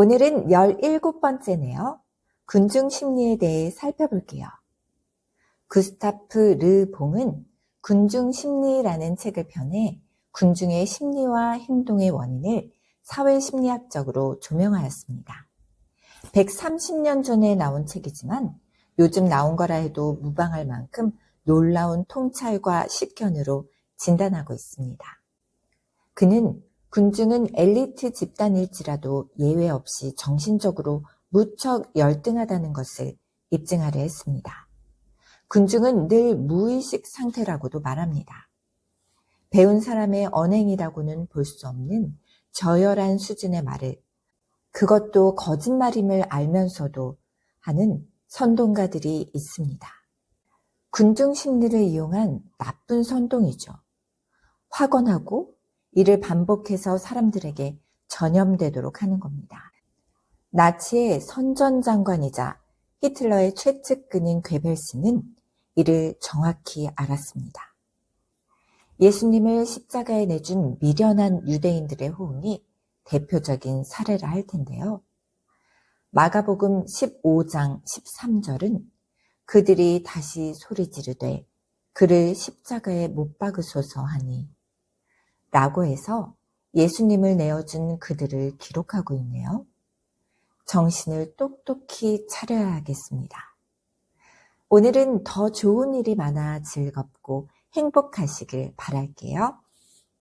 오늘은 17번째네요. 군중 심리에 대해 살펴볼게요. 구스타프 르 봉은 군중 심리라는 책을 펴내 군중의 심리와 행동의 원인을 사회 심리학적으로 조명하였습니다. 130년 전에 나온 책이지만 요즘 나온 거라 해도 무방할 만큼 놀라운 통찰과 식견으로 진단하고 있습니다. 그는 군중은 엘리트 집단일지라도 예외 없이 정신적으로 무척 열등하다는 것을 입증하려 했습니다. 군중은 늘 무의식 상태라고도 말합니다. 배운 사람의 언행이라고는 볼 수 없는 저열한 수준의 말을 그것도 거짓말임을 알면서도 하는 선동가들이 있습니다. 군중 심리를 이용한 나쁜 선동이죠. 확언하고 이를 반복해서 사람들에게 전염되도록 하는 겁니다. 나치의 선전장관이자 히틀러의 최측근인 괴벨스는 이를 정확히 알았습니다. 예수님을 십자가에 내준 미련한 유대인들의 호응이 대표적인 사례라 할 텐데요. 마가복음 15장 13절은 그들이 다시 소리 지르되 그를 십자가에 못 박으소서 하니 라고 해서 예수님을 내어준 그들을 기록하고 있네요. 정신을 똑똑히 차려야겠습니다. 오늘은 더 좋은 일이 많아 즐겁고 행복하시길 바랄게요.